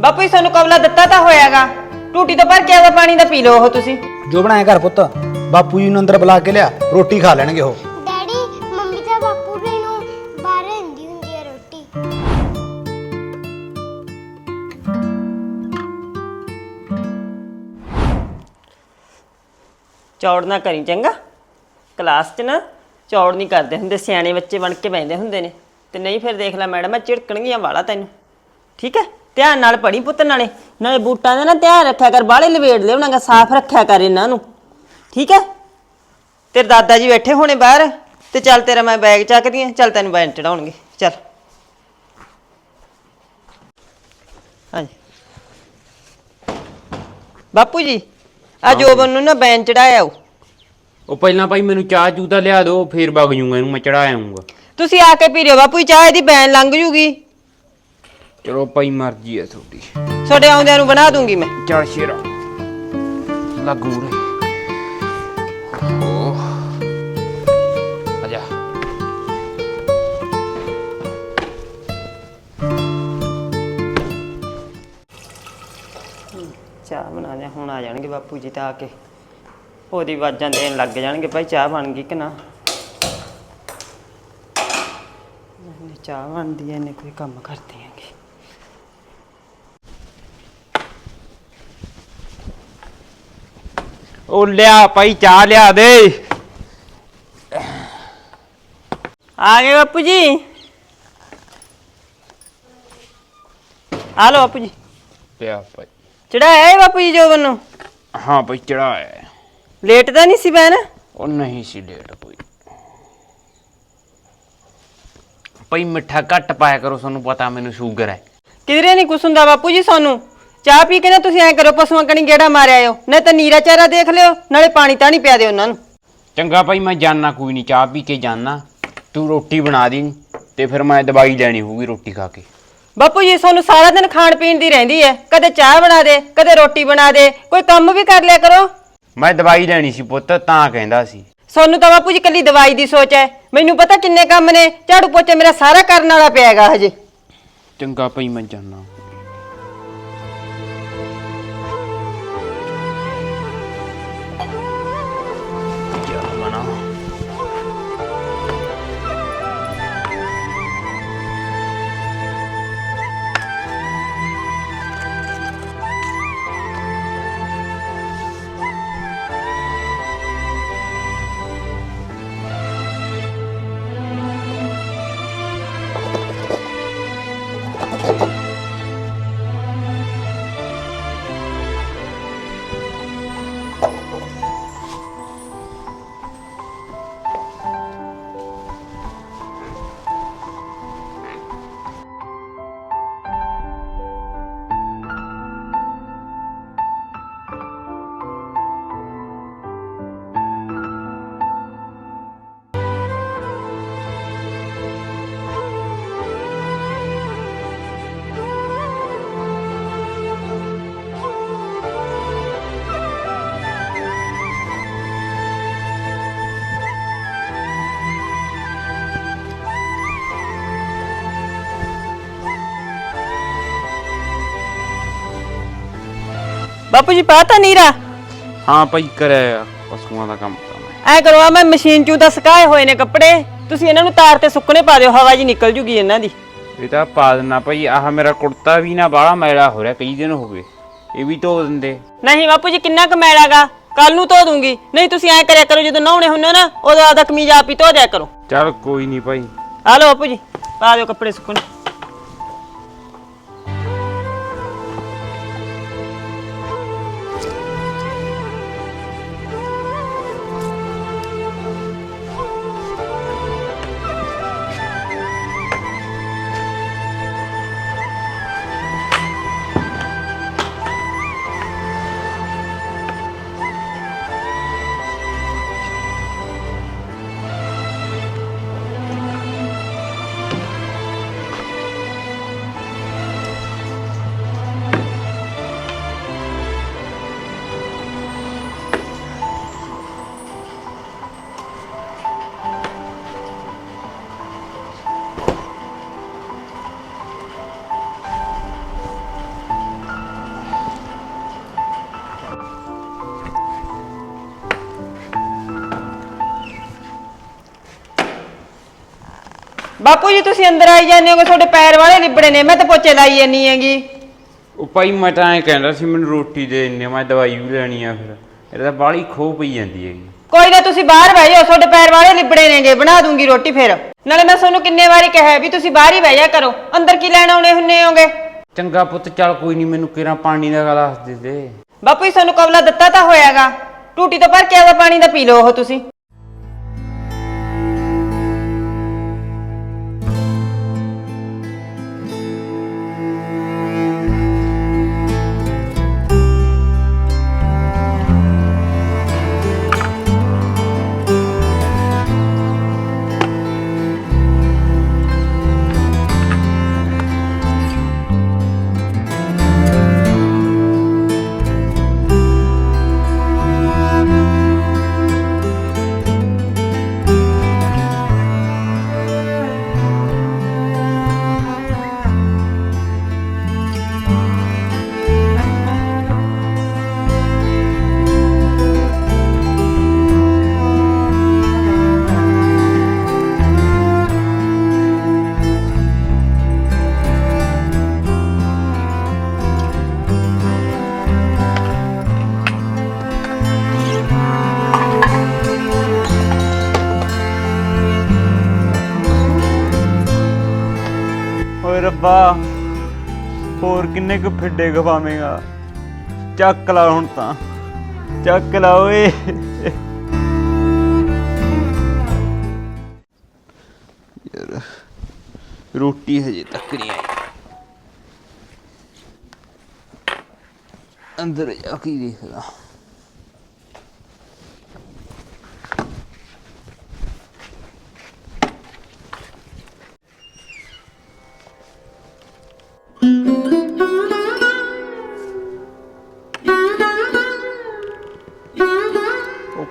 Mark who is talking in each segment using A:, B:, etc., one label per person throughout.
A: ਬਾਪੂ ਜੀ ਤੁਹਾਨੂੰ ਕਬਲਾ ਦਿੱਤਾ ਤਾਂ ਹੋਇਆਗਾ। ਟੂਟੀ ਤੋਂ ਭਰ ਕੇ ਆਦਾ ਪਾਣੀ ਦਾ ਪੀ ਲਓ ਉਹ ਤੁਸੀਂ।
B: ਜੋ ਬਣਾਇਆ ਘਰ ਪੁੱਤ ਬਾਪੂ ਜੀ ਨੂੰ ਅੰਦਰ ਬੁਲਾ ਕੇ ਲਿਆ ਰੋਟੀ ਖਾ ਲੈਣਗੇ ਉਹ।
C: ਡੈਡੀ ਮੰਮੀ ਤਾਂ ਬਾਪੂ ਜੀ ਨੂੰ ਬਾਹਰ ਹੁੰਦੀ ਹੁੰਦੀ ਹੈ ਰੋਟੀ।
A: ਚੌੜ ਨਾ ਕਰੀ ਚੰਗਾ। ਕਲਾਸ 'ਚ ਨਾ ਚੌੜ ਨਹੀਂ ਕਰਦੇ ਹੁੰਦੇ ਸਿਆਣੇ ਬੱਚੇ ਬਣ ਕੇ ਬੈਠਦੇ ਹੁੰਦੇ ਨੇ। ਤੇ ਨਹੀਂ ਫਿਰ ਦੇਖ ਲੈ ਮੈਡਮ ਝਿੜਕਣਗੀਆਂ ਵਾਲਾ ਤੈਨੂੰ। ਠੀਕ ਹੈ? ਧਿਆਨ ਨਾਲ ਪੜੀ ਪੁੱਤ ਨਾਲੇ। ਨਾਲੇ ਬੂਟਾਂ ਦਾ ਨਾ ਧਿਆਨ ਰੱਖਿਆ ਕਰ ਬਾਹਲੇ ਲਵੇੜ ਲਿਆਉਣਾਗਾ ਸਾਫ਼ ਰੱਖਿਆ ਕਰ ਇਹਨਾਂ ਨੂੰ। ਠੀਕ ਹੈ? ਤੇਰੇ ਦਾਦਾ ਜੀ ਬੈਠੇ ਹੋਣੇ ਬਾਹਰ ਤੇ ਚੱਲ ਤੇਰਾ ਮੈਂ ਬੈਗ ਚੱਕਦੀ ਆ ਚੱਲ ਤੈਨੂੰ ਬੈਨ ਚੜਾਉਣਗੇ ਚੱਲ। ਹਾਂਜੀ। ਬਾਪੂ ਜੀ ਆ ਜੋਬਨ ਨੂੰ ਨਾ ਬੈਨ ਚੜਾਇਆ ਉਹ।
D: ਉਹ ਪਹਿਲਾਂ ਭਾਈ ਮੈਨੂੰ ਚਾਹ ਚੂਹ ਤਾਂ ਲਿਆ ਦਿਓ ਫੇਰ ਵਗ ਜੂੰਗਾ ਇਹਨੂੰ ਮੈਂ ਚੜਾ ਆਉਂਗਾ
A: ਤੁਸੀਂ ਆ ਕੇ ਪੀ ਲਿਓ ਬਾਪੂ ਜੀ ਚਾਹ ਇਹਦੀ ਬੈਨ ਲੰਘ ਜੂਗੀ।
D: ਚਲੋ ਭਾਈ ਮਰਜ਼ੀ ਹੈ ਤੁਹਾਡੀ।
A: ਤੁਹਾਡੇ ਆਉਂਦਿਆਂ ਨੂੰ ਬਣਾ ਦੂੰਗੀ ਮੈਂ।
D: ਚੱਲ ਸ਼ੇਰਾ। ਲੱਗੂ ਰੇ ਆਜਾ
A: ਚਾਹ ਬਣਾ ਜਾ ਹੁਣ ਆ ਜਾਣਗੇ ਬਾਪੂ ਜੀ ਤਾਂ ਆ ਕੇ। ਉਹਦੀ ਆਵਾਜ਼ਾਂ ਦੇਣ ਲੱਗ ਜਾਣਗੇ ਭਾਈ ਚਾਹ ਬਣ ਗਈ ਕਿ ਨਾ? ਇਹਨੇ ਚਾਹ ਬਣਦੀ ਐ ਇਹਨੇ ਕੋਈ ਕੰਮ ਕਰਦੇ
D: ਉਹ ਲਿਆ ਭਾਈ ਚਾਹ ਲਿਆ ਦੇ।
A: ਆ ਗਏ ਬਾਪੂ ਜੀ। ਆ ਲਓ ਬਾਪੂ ਜੀ।
D: ਪਿਆ ਭਾਈ।
A: ਚੜਾਇਆ ਹੈ ਬਾਪੂ ਜੀ ਜੋਬਨ ਨੂੰ?
D: ਹਾਂ ਭਾਈ ਚੜਾਇਆ
A: ਲੇਟ ਤਾਂ ਨਹੀਂ ਸੀ ਬੈਨ
D: ਉਹ ਨਹੀਂ ਸੀ ਲੇਟ ਕੋਈ। ਭਾਈ ਮਿੱਠਾ ਘੱਟ ਪਾਇਆ ਕਰੋ ਤੁਹਾਨੂੰ ਪਤਾ ਮੈਨੂੰ ਸ਼ੂਗਰ ਹੈ।
A: ਕਿਧਰੇ ਨਹੀਂ ਕੁਛ ਹੁੰਦਾ ਬਾਪੂ ਜੀ ਸਾਨੂੰ? ਚਾਹ ਪੀ ਕੇ ਨਾ ਤੁਸੀਂ ਐ ਕਰੋ ਪਸ਼ੂਆਂ ਕਣੀ ਗੇੜਾ ਮਾਰਿਆ ਆਇਓ। ਨਹੀਂ ਤਾਂ ਨੀਰਾ ਚਾਰਾ ਦੇਖ ਲਿਓ ਨਾਲੇ ਪਾਣੀ ਤਾਂ ਨਹੀਂ ਪਿਆ ਦਿਓ ਉਹਨਾਂ ਨੂੰ।
D: ਚੰਗਾ ਭਾਈ ਮੈਂ ਜਾਣਾ ਕੋਈ ਨਹੀਂ ਚਾਹ ਪੀ ਕੇ ਜਾਣਾ ਤੂੰ ਰੋਟੀ ਬਣਾ ਦੀ ਤੇ ਫਿਰ ਮੈਂ ਦਵਾਈ ਲੈਣੀ ਹੋਊਗੀ ਰੋਟੀ ਖਾ ਕੇ।
A: ਬਾਪੂ ਜੀ ਸਾਨੂੰ ਸਾਰਾ ਦਿਨ ਖਾਣ ਪੀਣ ਦੀ ਰਹਿੰਦੀ ਹੈ ਕਦੇ ਚਾਹ ਬਣਾ ਦੇ ਕਦੇ ਰੋਟੀ ਬਣਾ ਦੇ ਕੋਈ ਕੰਮ ਵੀ ਕਰ ਲਿਆ ਕਰੋ।
D: ਮੈਂ ਦਵਾਈ ਲੈਣੀ ਸੀ ਪੁੱਤ ਤਾਂ ਕਹਿੰਦਾ ਸੀ।
A: ਸਾਨੂੰ ਤਾਂ ਬਾਪੂ ਜੀ ਕੱਲੀ ਦਵਾਈ ਦੀ ਸੋਚ ਹੈ ਮੈਨੂੰ ਪਤਾ ਕਿੰਨੇ ਕੰਮ ਨੇ ਝਾੜੂ ਪੋਚਾ ਮੇਰਾ ਸਾਰਾ ਕਰਨ ਵਾਲਾ ਪਿਆ ਹੈਗਾ ਹਜੇ।
D: ਚੰਗਾ ਭਾਈ ਮੈਂ ਜਾਣਾ
A: ਬਾਪੂ ਜੀ ਪਾਤਾ ਨੀਰਾ।
D: ਹਾਂ ਭਾਈ ਕਰਿਆ ਪਸ਼ੂਆਂ ਦਾ ਕੰਮ ਤਾਂ ਮੈਂ।
A: ਐ ਕਰੋ ਆ ਮੈਂ ਮਸ਼ੀਨ ਚੋਂ ਤਾਂ ਸੁਕਾਏ ਹੋਏ ਨੇ ਕੱਪੜੇ। ਤੁਸੀਂ ਇਹਨਾਂ ਨੂੰ ਤਾਰ ਤੇ ਸੁੱਕਣੇ ਪਾ ਦਿਓ ਹਵਾ ਜੀ ਨਿਕਲ ਜੂਗੀ ਇਹਨਾਂ ਦੀ।
D: ਇਹ ਤਾਂ ਪਾ ਦੇਣਾ ਭਾਈ ਆਹ ਮੇਰਾ ਕੁੜਤਾ ਵੀ ਨਾ ਬਾਹਲਾ ਮੈਲਾ ਹੋ ਰਿਹਾ ਕਈ ਦਿਨ ਹੋ ਗਏ। ਇਹ ਵੀ ਧੋ ਦਿੰਦੇ।
A: ਨਹੀਂ ਬਾਪੂ ਜੀ ਕਿੰਨਾ ਕੁ ਮੈਲਾਗਾ ਕੱਲ ਨੂੰ ਧੋ ਦੂੰਗੀ। ਨਹੀਂ ਤੁਸੀਂ ਐ ਕਰਿਆ ਕਰੋ ਜਦੋਂ ਨਹਾਉਣੇ ਹੁੰਦੇ ਹੋ ਨਾ ਉਦੋਂ ਆਦਾ ਕਮੀਜ਼ ਆਪ ਹੀ ਧੋ ਦਿਆ ਕਰੋ।
D: ਚੱਲ ਕੋਈ ਨਹੀਂ ਭਾਈ।
A: ਆ ਲਓ ਬਾਪੂ ਜੀ ਪਾ ਦਿਓ ਕੱਪੜੇ ਸੁੱਕਣੇ। ਬਾਪੂ ਜੀ ਤੁਸੀਂ ਅੰਦਰ ਆਈ ਜਾਂਦੇ ਹੋਗੇ ਤੁਹਾਡੇ ਪੈਰ ਵਾਲੇ ਲਿਬੜੇ ਨੇ ਮੈਂ ਤਾਂ ਪੋਚੇ ਲਾਈ ਜਾਨੀ ਹੈਗੀ।
D: ਉਹ ਭਾਈ ਮੈਂ ਤਾਂ ਐਂ ਕਹਿੰਦਾ ਸੀ ਮੈਨੂੰ ਰੋਟੀ ਦੇ ਇੰਨੇ ਮੈਂ ਦਵਾਈ ਵੀ ਲੈਣੀ ਆ ਫਿਰ। ਇਹਦਾ ਤਾਂ ਬਾਹਲੀ ਖੋ ਪਈ ਜਾਂਦੀ ਹੈਗੀ।
A: ਕੋਈ ਨਾ ਤੁਸੀਂ ਬਾਹਰ ਬਹਿ ਜਾਓ ਤੁਹਾਡੇ ਪੈਰ ਵਾਲੇ ਲਿਬੜੇ ਨੇਗੇ ਬਣਾ ਦੂੰਗੀ ਰੋਟੀ ਫਿਰ। ਨਾਲੇ ਮੈਂ ਤੁਹਾਨੂੰ ਕਿੰਨੇ ਵਾਰੀ ਕਿਹਾ ਵੀ ਤੁਸੀਂ ਬਾਹਰ ਹੀ ਬਹਿ ਜਾ ਕਰੋ ਅੰਦਰ ਕੀ ਲੈਣ ਆਉਣੇ ਹੁੰਨੇ ਹੋਗੇ?
D: ਚੰਗਾ ਪੁੱਤ ਚੱਲ ਕੋਈ ਨਹੀਂ ਮੈਨੂੰ ਕਿਰਾਂ ਪਾਣੀ ਦਾ ਗਲਾਸ ਦੇ ਦੇ।
A: ਬਾਪੂ ਜੀ ਤੁਹਾਨੂੰ ਕਵਲਾ ਦਿੱਤਾ ਤਾਂ ਹੋਇਆਗਾ। ਟੂਟੀ ਤੋਂ ਭਰ ਕੇ ਆਦਾ ਪਾਣੀ ਦਾ ਪੀ ਲਓ ਉਹ ਤੁਸੀਂ।
E: ਕਿੰਨੇ ਕੁ ਫਿੱਡੇ ਗਵਾਵੇਂਗਾ? ਚੱਕ ਲਾ ਹੁਣ ਤਾਂ। ਚੱਕ ਲਾ ਓਏ। ਯਾਰ, ਰੋਟੀ ਹਜੇ ਤੱਕ ਨਹੀਂ ਆਈ। ਅੰਦਰ ਜਾ ਕੇ ਹੀ ਦੇਖਦਾ ਉਹ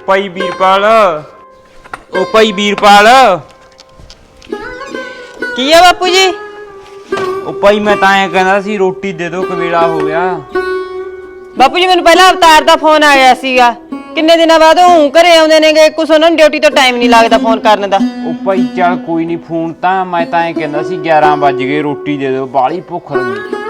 E: ਭਾਈ ਵੀਰਪਾਲ। ਉਹ ਭਾਈ ਵੀਰਪਾਲ।
A: ਕੀ ਆ ਬਾਪੂ ਜੀ?
E: ਉਹ ਭਾਈ ਮੈਂ ਤਾਂ ਐਂ ਕਹਿੰਦਾ ਸੀ ਰੋਟੀ ਦੇ ਦਿਓ ਕਵੇਲਾ ਹੋ ਗਿਆ।
A: ਬਾਪੂ ਜੀ ਮੈਨੂੰ ਪਹਿਲਾਂ ਅਵਤਾਰ ਦਾ ਫੋਨ ਆਇਆ ਸੀਗਾ। ਕਿੰਨੇ ਦਿਨਾਂ ਬਾਅਦ ਉਹ ਘਰੇ ਆਉਂਦੇ ਨੇਗੇ ਕੁਛ ਉਹਨਾਂ ਨੂੰ ਡਿਊਟੀ ਤੋਂ ਟਾਈਮ ਨਹੀਂ ਲੱਗਦਾ ਫੋਨ ਕਰਨ ਦਾ।
D: ਉਹ ਭਾਈ ਚੱਲ ਕੋਈ ਨਹੀਂ ਫੋਨ ਤਾਂ ਮੈਂ ਤਾਂ ਐਂ ਕਹਿੰਦਾ ਸੀ 11 ਵੱਜ ਗਏ ਰੋਟੀ ਦੇ ਦਿਓ ਬਾਹਲੀ ਭੁੱਖ ਲੱਗੀ।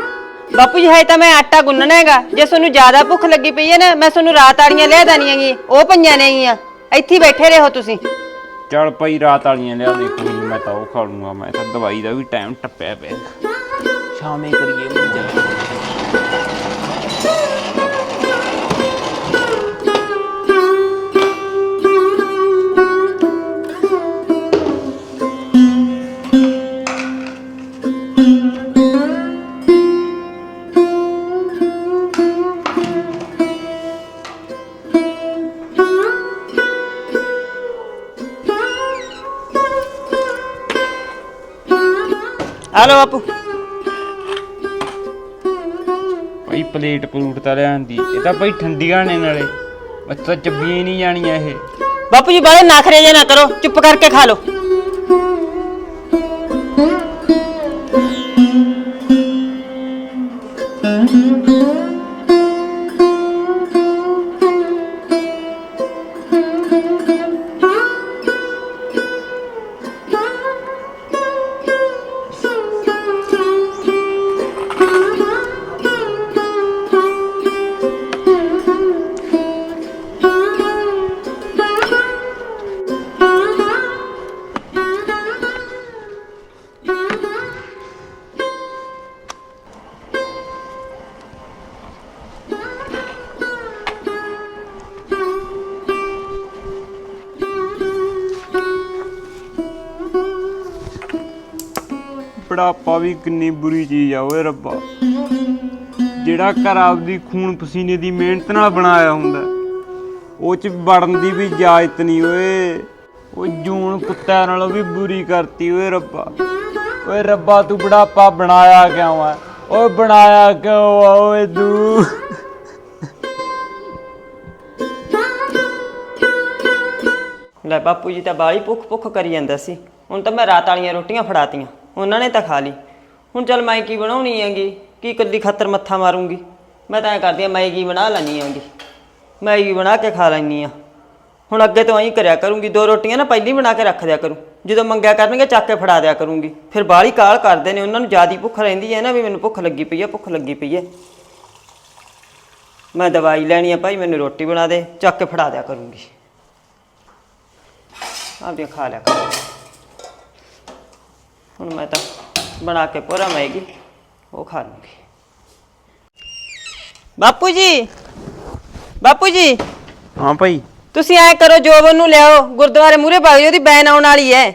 A: ਬਾਪੂ ਜੀ ਹੈ ਤਾਂ ਮੈਂ ਆਟਾ ਗੁੰਨਣਾ ਹੈਗਾ। ਜੇ ਤੁਹਾਨੂੰ ਜ਼ਿਆਦਾ ਭੁੱਖ ਲੱਗੀ ਪਈ ਹੈ ਨਾ ਮੈਂ ਤੁਹਾਨੂੰ ਰਾਤ ਵਾਲੀਆਂ ਲਿਆ ਦਾਨੀਆਂ ਗੀ ਉਹ ਪਈਆਂ ਨੇਗੀਆਂ ਇੱਥੇ ਹੀ ਬੈਠੇ ਰਹੋ ਤੁਸੀਂ।
D: ਚੱਲ ਭਾਈ ਰਾਤ ਵਾਲੀਆਂ ਲਿਆ ਦੇ ਕੋਈ ਨੀ, ਮੈਂ ਤਾਂ ਉਹ ਖਾ ਲੂੰਗਾ। ਮੈਂ ਤਾਂ ਦਵਾਈ ਦਾ ਵੀ ਟਾਈਮ ਟੱਪਿਆ ਪਿਆ। ਸ਼ਾਮੇ ਕਰੀਏ ਮੁੰਜਾ।
A: ਹਲੋ ਬਾਪੂ।
D: ਭਾਈ ਪਲੇਟ ਪਲੂਟ ਤਾਂ ਲਿਆਂਦੀ ਇਹ ਤਾਂ ਭਾਈ ਠੰਡੀਆਂ ਨੇ ਨਾਲੇ। ਮੈਂ ਤਾਂ ਚੱਬੀਆਂ ਹੀ ਨਹੀਂ ਜਾਣੀਆਂ ਇਹ।
A: ਬਾਪੂ ਜੀ ਬਾਰੇ ਨਖਰੇ ਜੇ ਨਾ ਕਰੋ ਚੁੱਪ ਕਰਕੇ ਖਾ ਲਓ।
E: ਬੁਢਾਪਾ ਵੀ ਕਿੰਨੀ ਬੁਰੀ ਚੀਜ਼ ਆ ਓਏ ਰੱਬਾ। ਜਿਹੜਾ ਘਰ ਆਪਦੀ ਖੂਨ ਪਸੀਨੇ ਦੀ ਮਿਹਨਤ ਨਾਲ ਬਣਾਇਆ ਹੁੰਦਾ, ਉਹ ਚ ਵੜਨ ਦੀ ਵੀ ਇਜਾਜ਼ਤ ਨਹੀਂ ਓਏ। ਉਹ ਜੂਨ ਕੁੱਤਿਆਂ ਨਾਲੋਂ ਵੀ ਬੁਰੀ ਕਰਤੀ ਓਏ ਰੱਬਾ। ਓਏ ਰੱਬਾ, ਤੂੰ ਬੁਢਾਪਾ ਬਣਾਇਆ ਕਿਉਂ ਆ? ਓਏ ਬਣਾਇਆ ਕਿਉਂ ਆ ਓਏ ਤੂੰ?
A: ਲੈ ਬਾਪੂ ਜੀ ਤਾਂ ਬਾਲੀ ਭੁੱਖ ਭੁੱਖ ਕਰੀ ਜਾਂਦਾ ਸੀ। ਹੁਣ ਤਾਂ ਮੈਂ ਰਾਤ ਵਾਲੀਆਂ ਰੋਟੀਆਂ ਫੜਾਤੀਆਂ। ਉਹਨਾਂ ਨੇ ਤਾਂ ਖਾ ਲਈ। ਹੁਣ ਚੱਲ ਮੈਂ ਕੀ ਬਣਾਉਣੀ ਹੈਗੀ? ਕੀ ਕੱਲੀ ਖਾਤਰ ਮੱਥਾ ਮਾਰੂੰਗੀ? ਮੈਂ ਤਾਂ ਐ ਕਰਦੀ ਆ ਮੈਗੀ ਬਣਾ ਲੈਣੀ ਹੈਗੀ? ਮੈਗੀ ਬਣਾ ਕੇ ਖਾ ਲੈਣੀ ਆ ਹੁਣ ਅੱਗੇ ਤੋਂ ਐਂ ਕਰਿਆ ਕਰੂੰਗੀ। ਦੋ ਰੋਟੀਆਂ ਨਾ ਪਹਿਲੀ ਬਣਾ ਕੇ ਰੱਖ ਦਿਆ ਕਰੂੰ। ਜਦੋਂ ਮੰਗਿਆ ਕਰਨਗੇ, ਚੱਕ ਕੇ ਫੜਾ ਦਿਆ ਕਰੂੰਗੀ। ਫਿਰ ਬਾਹਲੀ ਕਾਲ ਕਰਦੇ ਨੇ। ਉਹਨਾਂ ਨੂੰ ਜਿਆਦੀ ਭੁੱਖ ਰਹਿੰਦੀ ਹੈ ਨਾ ਵੀ ਮੈਨੂੰ ਭੁੱਖ ਲੱਗੀ ਪਈ ਹੈ, ਭੁੱਖ ਲੱਗੀ ਪਈ ਹੈ। ਮੈਂ ਦਵਾਈ ਲੈਣੀ ਆ ਭਾਈ, ਮੈਨੂੰ ਰੋਟੀ ਬਣਾ ਦੇ। ਚੱਕ ਕੇ ਫੜਾ ਦਿਆ ਕਰੂੰਗੀ। ਆਪਦੇ ਖਾ ਲਿਆ ਕਰੂੰਗੀ। ਹੁਣ ਮੈਂ ਤਾਂ ਬਣਾ ਕੇ ਪੂਰਾ ਮੈਗੀ ਉਹ ਖਾ ਲੂੰਗੀ। ਬਾਪੂ ਜੀ ਬਾਪੂ ਜੀ।
D: ਹਾਂ ਭਾਈ।
A: ਤੁਸੀਂ ਐ ਕਰੋ ਜੋਬਨ ਨੂੰ ਲਿਆਓ ਗੁਰਦੁਆਰੇ ਮੂਰੇ ਭਾਗ ਜੀ ਉਹਦੀ ਬੈਨ ਆਉਣ ਵਾਲੀ ਐ।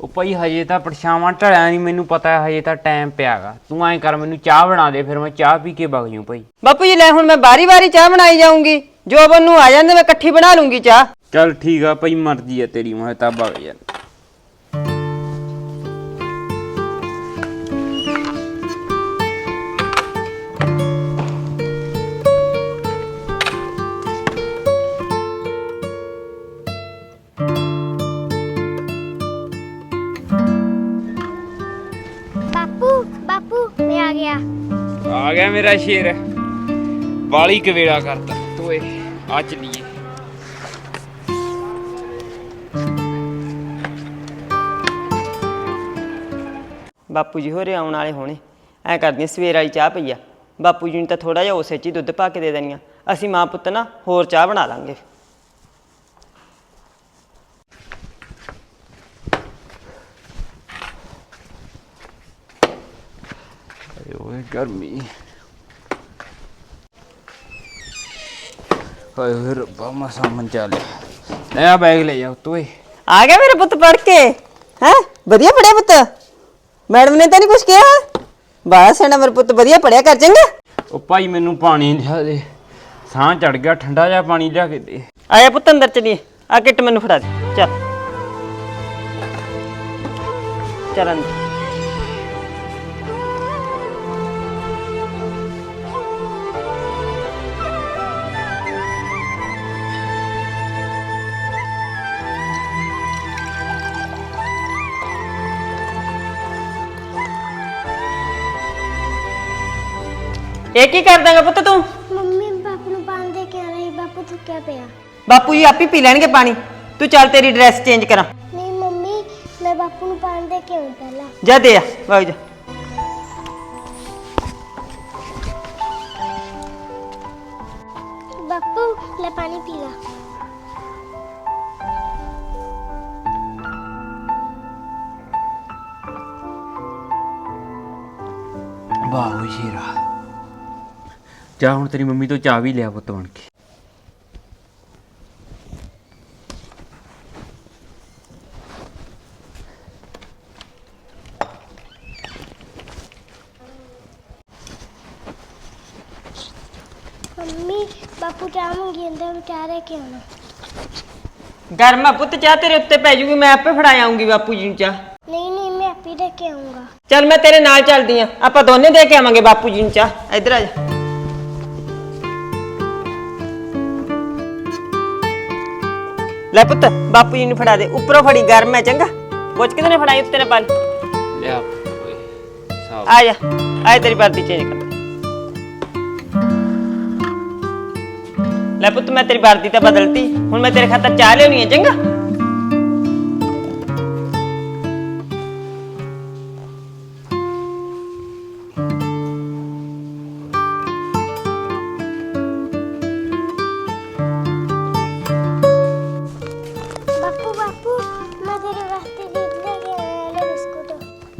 D: ਉਹ ਭਾਈ ਹਜੇ ਤਾਂ ਪਰਛਾਵਾਂ ਢਲਿਆ ਨਹੀਂ ਮੈਨੂੰ ਪਤਾ ਹੈ ਹਜੇ ਤਾਂ ਟਾਈਮ ਪਿਆਗਾ। ਤੂੰ ਐਂ ਕਰ ਮੈਨੂੰ ਚਾਹ ਬਣਾ ਦੇ ਫਿਰ ਮੈਂ ਚਾਹ ਪੀ ਕੇ ਵਗ ਜੂ ਭਾਈ।
A: ਬਾਪੂ ਜੀ ਲੈ ਹੁਣ ਮੈਂ ਬਾਰੀ ਬਾਰੀ ਚਾਹ ਬਣਾਈ ਜਾਊਂਗੀ। ਜੋਬਨ ਨੂੰ ਆ ਜਾਂਦੇ ਮੈਂ ਇਕੱਠੀ ਬਣਾ ਲੂੰਗੀ ਚਾਹ।
D: ਚੱਲ ਠੀਕ ਆ ਭਾਈ ਮਰਜ਼ੀ ਆ ਤੇਰੀ ਮੈਂ ਤਾਂ ਵਗ ਜਾ
C: ਗਿਆ
D: ਮੇਰਾ ਸ਼ੇਰ? ਵਾਲੀ ਕਵੇਲਾ ਕਰਦਾ ਤੋਏ ਆ ਚਲੀਏ।
A: ਬਾਪੂ ਜੀ ਹੋਰੇ ਆਉਣ ਵਾਲੇ ਹੋਣੇ। ਐ ਕਰਦੀਆਂ ਸਵੇਰ ਵਾਲੀ ਚਾਹ ਪਈ ਆ। ਬਾਪੂ ਜੀ ਨੂੰ ਤਾਂ ਥੋੜਾ ਜਿਹਾ ਉਸੇ 'ਚ ਹੀ ਦੁੱਧ ਪਾ ਕੇ ਦੇ ਦੇਣੀਆਂ। ਅਸੀਂ ਮਾਂ ਪੁੱਤ ਨਾ ਹੋਰ ਚਾਹ ਬਣਾ ਲਾਂਗੇ।
D: ਓਏ ਗਰਮੀ। ਹਾਏ ਓਏ ਰੱਬਾ ਮਸਾ ਲਿਆ। ਲੈ ਆ ਬੈਗ ਲੈ ਜਾ ਤੋਏ
A: ਆ ਗਿਆ ਮੇਰੇ ਪੁੱਤ ਪੜ ਕੇ। ਹੈ? ਵਧੀਆ ਪੜਿਆ ਪੁੱਤ? ਮੈਡਮ ਨੇ ਤਾਂ ਨਹੀਂ ਕੁਝ ਕਿਹਾ? ਬਾਹਰ ਸੈਣਾ ਮੇਰੇ ਪੁੱਤ ਵਧੀਆ ਪੜਿਆ ਕਰ ਚੰਗਾ।
D: ਉਹ ਭਾਈ ਮੈਨੂੰ ਪਾਣੀ ਲਿਆ ਦੇ। ਸਾਹ ਚੜ ਗਿਆ ਠੰਡਾ ਜਿਹਾ ਪਾਣੀ ਲਿਆ ਕੇ ਦੇ।
A: ਆਇਆ ਪੁੱਤ ਅੰਦਰ ਚਲੀਏ। ਆ ਕਿੱਟ ਮੈਨੂੰ ਫੜਾ ਦੇ। ਚੱਲ। ਚੱਲ ਅੰਦਰ। ਇਹ ਕੀ ਕਰਦਾਗਾ ਪੁੱਤ ਤੂੰ?
C: ਮੰਮੀ ਬਾਪੂ ਨੂੰ ਪਾਣ ਦੇ ਕੇ ਆ ਰਹੀ ਬਾਪੂ ਥੱਕਿਆ ਪਿਆ।
A: ਬਾਪੂ ਜੀ ਆਪੇ ਪੀ ਲੈਣਗੇ ਪਾਣੀ। ਤੂੰ ਚੱਲ ਤੇਰੀ ਡਰੈਸ ਚੇਂਜ ਕਰਾਂ।
C: ਨਹੀਂ ਮੰਮੀ ਮੈਂ ਬਾਪੂ ਨੂੰ ਪਾਣ ਦੇ ਕੇ ਆਉਂ ਪਹਿਲਾਂ।
A: ਜਾ ਦੇ ਆ ਵਗ ਜਾ।
D: ਜਾ ਹੁਣ ਤੇਰੀ ਮੰਮੀ ਤੋਂ ਚਾਹ ਵੀ ਲਿਆ ਪੁੱਤ ਬਣ ਕੇ।
C: ਮੰਮੀ ਬਾਪੂ ਚਾਹ ਮੰਗੀ ਅੰਦਰ ਮੈਂ ਚਾਹ ਲੈ ਕੇ ਆਉਣਾ।
A: ਗਰਮਾ ਪੁੱਤ ਚਾਹ ਤੇਰੇ ਉੱਤੇ ਪੈ ਜੂਗੀ ਮੈਂ ਆਪੇ ਫੜਾ ਆਉਂਗੀ ਬਾਪੂ ਜੀ ਨੂੰ ਚਾਹ।
C: ਨਹੀਂ ਨਹੀਂ ਮੈਂ ਆਪੇ ਲੈ ਕੇ ਆਉਂਗਾ
A: ਚੱਲ ਮੈਂ ਤੇਰੇ ਨਾਲ ਚੱਲਦੀ ਆ ਆਪਾਂ ਦੋਨੇ ਦੇ ਕੇ ਆਵਾਂਗੇ ਬਾਪੂ ਜੀ ਨੂੰ ਚਾਹ। ਇੱਧਰ ਆ ਜਾ। ਲੈ ਪੁੱਤ ਬਾਪੂ ਜੀ ਨੂੰ ਫੜਾ ਦੇ ਉੱਪਰੋਂ ਫੜੀ ਗਰਮ ਹੈ ਚੰਗਾ। ਬੁੱਝ ਕਿਤੇ ਨੇ ਫੜਾਈ ਉੱਤੇ ਨੇ ਪਾ ਲਈ।
D: ਲਿਆ ਓਏ ਸਾਬ
A: ਆ ਜਾ ਆਏ ਤੇਰੀ ਵਰਦੀ ਚੇਂਜ ਕਰ। ਲੈ ਪੁੱਤ ਮੈਂ ਤੇਰੀ ਵਰਦੀ ਤਾਂ ਬਦਲਤੀ ਹੁਣ ਮੈਂ ਤੇਰੇ ਖਾਤਰ ਚਾਹ ਲਿਆਉਣੀ ਹੈ ਚੰਗਾ?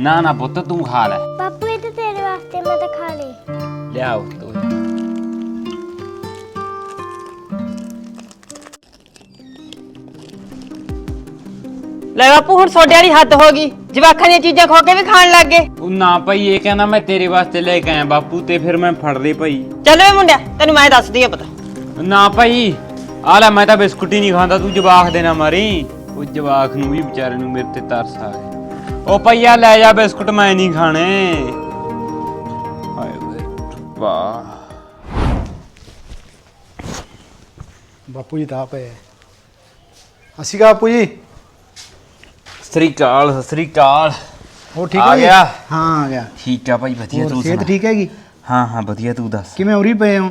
D: ਨਾ ਨਾ ਪੁੱਤ ਤੂੰ ਖਾ ਲੈ
C: ਬਾਪੂ ਇਹ ਤਾਂ ਤੇਰੇ ਵਾਸਤੇ ਮੈਂ ਤਾਂ ਖਾ ਲਏ
D: ਲਿਆ ਓਏ
A: ਲੈ ਬਾਪੂ ਹੁਣ ਸੋਡੇ ਵਾਲੀ ਹੱਦ ਹੋ ਗਈ। ਜਵਾਖਾਂ ਦੀਆਂ ਚੀਜ਼ਾਂ ਖੋ ਕੇ ਵੀ ਖਾਣ ਲੱਗ ਗਏ।
D: ਉਹ ਨਾ ਭਾਈ ਇਹ ਕਹਿੰਦਾ ਮੈਂ ਤੇਰੇ ਵਾਸਤੇ ਲੈ ਕੇ ਆਇਆ ਬਾਪੂ ਤੇ ਫਿਰ ਮੈਂ ਫੜ ਲਈ ਭਾਈ।
A: ਚੱਲ ਵੇ ਮੁੰਡਿਆ ਤੈਨੂੰ ਮੈਂ ਦੱਸਦੀ ਆ ਪਤਾ।
D: ਨਾ ਭਾਈ ਆ ਲੈ ਮੈਂ ਤਾਂ ਬਿਸਕੁਟ ਹੀ ਨਹੀਂ ਖਾਂਦਾ ਤੂੰ ਜਵਾਖ ਦੇ ਨਾ ਮਾਰੀ। ਉਹ ਜਵਾਖ ਨੂੰ ਵੀ ਵਿਚਾਰੇ ਨੂੰ ਮੇਰੇ ਤੇ ਤਰਸ ਆ ਗਿਆ। ਉਹ ਭਈਆ ਲੈ ਜਾ ਬਿਸਕੁਟ ਮੈਂ ਨਹੀਂ ਖਾਣੇ। ਹਾਏ ਓਏ ਵਾਹ
B: ਬਾਪੂ ਜੀ ਤਾਂ ਪਏ ਅਸੀਂ ਕਾ ਬਾਪੂ ਜੀ।
D: ਸ੍ਰੀ ਅਕਾਲ ਸ੍ਰੀ ਅਕਾਲ।
B: ਹੋਰ ਠੀਕ
D: ਆ
B: ਹੋ ਜੀ?
D: ਗਿਆ?
B: ਹਾਂ ਆ ਗਿਆ।
D: ਠੀਕ ਆ ਭਾਈ ਵਧੀਆ
B: ਹੋਰ
D: ਤੂੰ
B: ਸਿਹਤ
D: ਸੁਣਾ?
B: ਠੀਕ ਹੈਗੀ?
D: ਹਾਂ ਹਾਂ ਵਧੀਆ ਤੂੰ ਦੱਸ।
B: ਕਿਵੇਂ ਉਰੀ ਪਏ ਹੋ?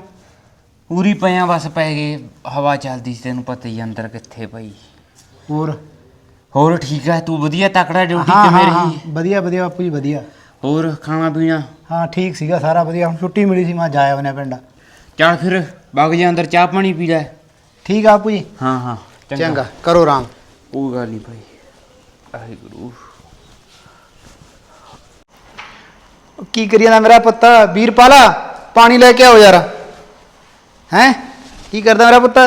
D: ਪੂਰੀ ਪਿਆ ਬਸ ਪੈ ਗਏ। ਹਵਾ ਚੱਲਦੀ ਸੀ ਤੈਨੂੰ ਪਤਾ ਹੀ ਆ ਅੰਦਰ ਕਿੱਥੇ ਭਾਈ।
B: ਹੋਰ?
D: ਹੋਰ ਠੀਕ ਆ ਤੂੰ ਵਧੀਆ ਤਕੜਾ ਡਿਊਟੀ
B: ਹਾਂ
D: ਕਿਵੇਂ
B: ਹਾਂ ਹਾਂ
D: ਰਹੀ
B: ਵਧੀਆ ਵਧੀਆ ਬਾਪੂ ਜੀ ਵਧੀਆ।
D: ਹੋਰ ਖਾਣਾ ਪੀਣਾ?
B: ਹਾਂ ਠੀਕ ਸੀਗਾ ਸਾਰਾ ਵਧੀਆ। ਹੁਣ ਛੁੱਟੀ ਮਿਲੀ ਸੀ ਮੈਂ ਜਾਇਆ ਉਹਨੇ ਪਿੰਡ।
D: ਚੱਲ ਫਿਰ ਵਗ ਜਾ ਅੰਦਰ ਚਾਹ ਪਾਣੀ ਪੀ ਲੈ।
B: ਠੀਕ ਆ ਬਾਪੂ ਜੀ?
D: ਹਾਂ ਹਾਂ
B: ਚੰਗਾ। ਕਰੋ ਆਰਾਮ।
D: ਕੋਈ ਗੱਲ ਨਹੀਂ ਭਾਈ। ਵਾਹਿਗੁਰੂ।
B: ਕੀ ਕਰੀ ਜਾਂਦਾ ਮੇਰਾ ਪੁੱਤ? ਵੀਰਪਾਲਾ ਪਾਣੀ ਲੈ ਕੇ ਆਓ ਯਾਰ। ਹੈ? ਕੀ ਕਰਦਾ ਮੇਰਾ ਪੁੱਤ?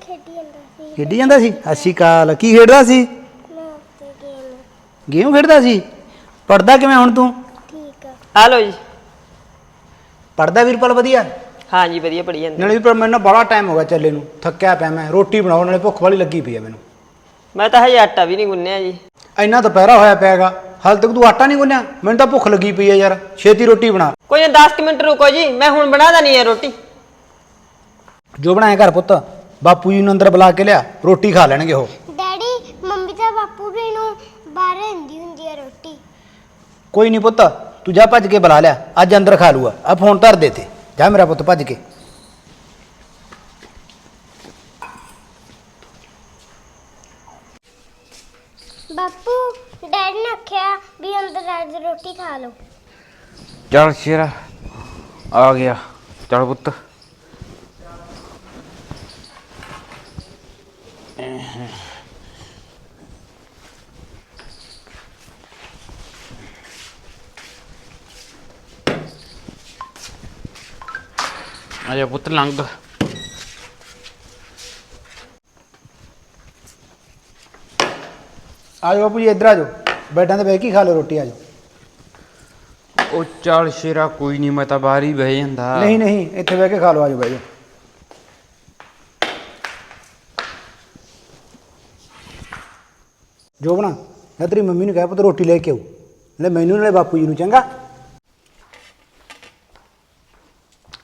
C: ਖੇਡੀ ਜਾਂਦਾ ਸੀ।
B: ਖੇਡੀ ਜਾਂਦਾ ਸੀ? ਅੱਛੀ ਕਾਲ ਕੀ ਖੇਡਦਾ ਸੀ? ਗੇਮ ਖੇਡਦਾ ਸੀ? ਪੜਦਾ ਕਿਵੇਂ ਹੁਣ ਤੂੰ?
C: ਠੀਕ ਆ।
A: ਆ ਲਓ ਜੀ।
B: ਪੜਦਾ ਵੀਰਪਾਲ ਵਧੀਆ?
A: ਹਾਂ ਜੀ ਵਧੀਆ ਪੜੀ ਜਾਂਦੇ
B: ਨਾਲੇ ਵੀਰਪਾਲ ਮੈਨੂੰ ਨਾ ਬੜਾ ਟਾਈਮ ਹੋ ਗਿਆ ਚੱਲੇ ਨੂੰ। ਥੱਕਿਆ ਪਿਆ ਮੈਂ। ਰੋਟੀ ਬਣਾਉਣ ਨਾਲੇ ਭੁੱਖ ਵਾਲੀ ਲੱਗੀ ਪਈ ਆ ਮੈਨੂੰ।
A: ਮੈਂ ਤਾਂ ਹਜੇ ਆਟਾ ਵੀ ਨਹੀਂ ਗੁੰਨਿਆ ਜੀ।
B: ਇੰਨਾ ਦੁਪਹਿਰਾ ਹੋਇਆ ਪਿਆਗਾ। ਹਾਲ ਤੱਕ ਤੂੰ ਆਟਾ ਨਹੀਂ ਗੁੰਨਿਆ? ਮੈਨੂੰ ਤਾਂ ਭੁੱਖ ਲੱਗੀ ਪਈ ਆ ਯਾਰ। ਛੇਤੀ ਰੋਟੀ ਬਣਾ।
A: ਕੋਈ ਨਾ 10 ਕੁ ਮਿੰਟ ਰੁਕੋ ਜੀ। ਮੈਂ ਹੁਣ ਬਣਾ ਦਣੀ ਹੈ ਰੋਟੀ।
B: ਜੋ ਬਣਾਇਆ ਘਰ ਪੁੱਤ ਬਾਪੂ ਜੀ ਨੂੰ ਅੰਦਰ ਬੁਲਾ ਕੇ ਲਿਆ। ਰੋਟੀ ਖਾ ਲੈਣਗੇ ਉਹ। ਕੋਈ ਨਹੀਂ ਪੁੱਤ ਤੂੰ ਜਾ ਭੱਜ ਕੇ ਬੁਲਾ ਲਿਆ ਅੱਜ ਅੰਦਰ ਖਾ ਲੂਆ ਆ ਫੋਨ ਧਰ ਦੇ ਤੇ ਜਾ ਮੇਰਾ ਪੁੱਤ ਭੱਜ ਕੇ
C: ਬਾਪੂ ਡੈਡੀ ਨੇ ਆਖਿਆ ਵੀ ਅੰਦਰ ਅੱਜ ਰੋਟੀ ਖਾ ਲਓ
D: ਚੱਲ ਸ਼ੇਰਾ ਆ ਗਿਆ ਚੱਲ ਪੁੱਤ ਆ ਜਾ ਪੁੱਤ ਲੰਘ।
B: ਆ ਜਾਓ ਬਾਪੂ ਜੀ ਇੱਧਰ ਆ ਜਾਓ। ਬੈਠਾਂ ਤੇ ਬਹਿ ਕੇ ਹੀ ਖਾ ਲਓ ਰੋਟੀ ਆ ਜਾਓ।
D: ਉਹ ਚੱਲ ਸ਼ੇਰਾ ਕੋਈ ਨਹੀਂ ਮੈਂ ਤਾਂ ਬਾਹਰ ਹੀ ਬਹਿ ਜਾਂਦਾ।
B: ਨਹੀਂ ਨਹੀਂ ਇੱਥੇ ਬਹਿ ਕੇ ਖਾ ਲਓ ਆ ਜਾਓ ਬਹਿ ਜਾਓ। ਜੋ ਬਣਾ ਮੈਂ ਤੇਰੀ ਮੰਮੀ ਨੂੰ ਕਹਿ ਪੁੱਤ ਰੋਟੀ ਲੈ ਕੇ ਆਓ। ਨਾਲੇ ਮੈਨੂੰ ਨਾਲੇ ਬਾਪੂ ਜੀ ਨੂੰ ਚੰਗਾ?